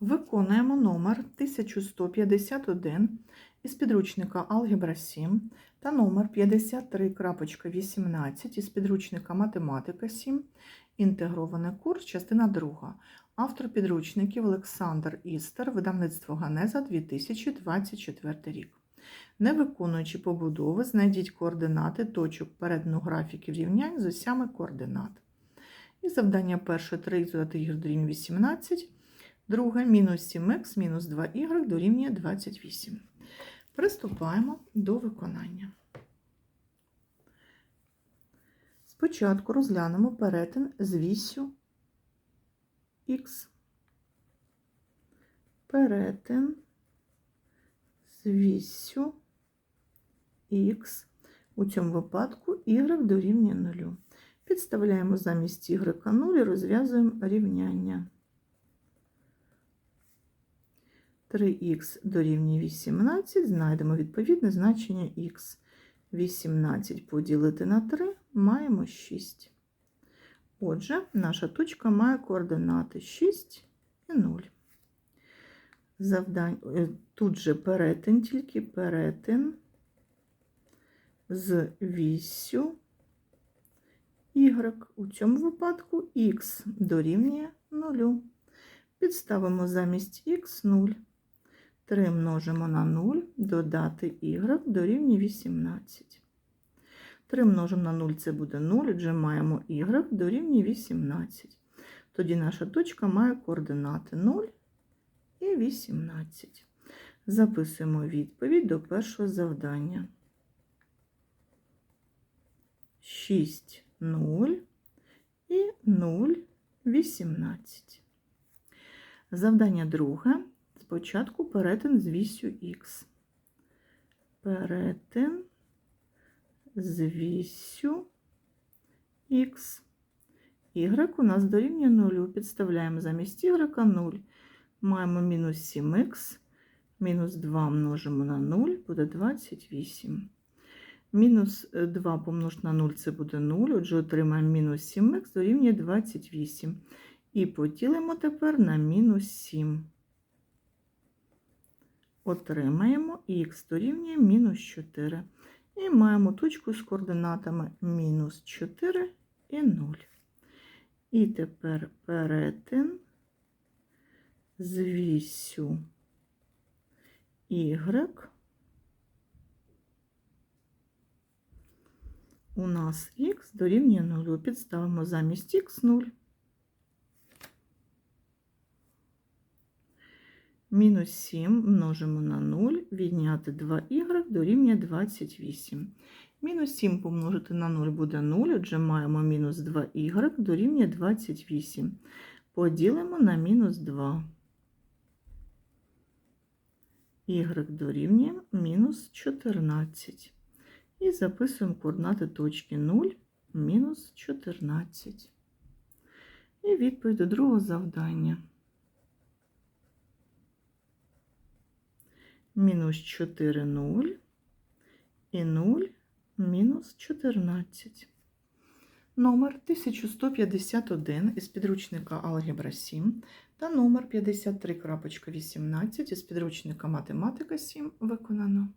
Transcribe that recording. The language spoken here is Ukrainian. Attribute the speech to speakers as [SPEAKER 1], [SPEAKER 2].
[SPEAKER 1] Виконуємо номер 1151 із підручника Алгебра 7 та номер 53.18 із підручника Математика 7. Інтегрований курс, частина 2. Автор підручників Олександр Істер, видавництво Ганеза 2024 рік. Не виконуючи побудови, знайдіть координати точок перетину графіків рівнянь з осями координат. І завдання перше 3 додати дорівнює 18. Друге мінус 7х мінус 2y дорівнює 28. Приступаємо до виконання. Спочатку розглянемо перетин з вісю х. Перетин з вісю х. У цьому випадку y дорівнює 0. Підставляємо замість y 0 і розв'язуємо рівняння. 3х дорівнює 18, знайдемо відповідне значення х. 18 поділити на 3 маємо 6. Отже, наша точка має координати 6 і 0. Завдань... е, Тут же перетин, тільки перетин з вісю y. У цьому випадку х дорівнює 0. Підставимо замість х 0. 3 множимо на 0, додати y дорівнює 18. 3 множимо на 0 це буде 0, отже маємо y дорівнює 18. Тоді наша точка має координати 0 і 18. Записуємо відповідь до першого завдання. 6, 0 і 0, 18. Завдання друге. Спочатку перетин з вісю х. Перетин з вісю х. Y у нас дорівнює 0. Підставляємо замість y 0. Маємо мінус 7х, мінус 2 множимо на 0, буде 28. Мінус 2 помножити на 0 це буде 0, отже, отримаємо мінус 7х дорівнює 28. І поділимо тепер на мінус 7 отримаємо х дорівнює мінус 4. І маємо точку з координатами мінус 4 і 0. І тепер перетин з вісю y у нас х дорівнює 0. Підставимо замість х 0. Мінус 7 множимо на 0, відняти 2y дорівнює 28. Мінус 7 помножити на 0 буде 0, отже маємо мінус 2y дорівнює 28. Поділимо на мінус 2. y дорівнює мінус 14. І записуємо координати точки 0, мінус 14. І відповідь до другого завдання. Мінус 4 0 і 0 мінус 14. Номер 1151 із підручника Алгебра 7 та номер 53.18 із підручника Математика 7 виконано.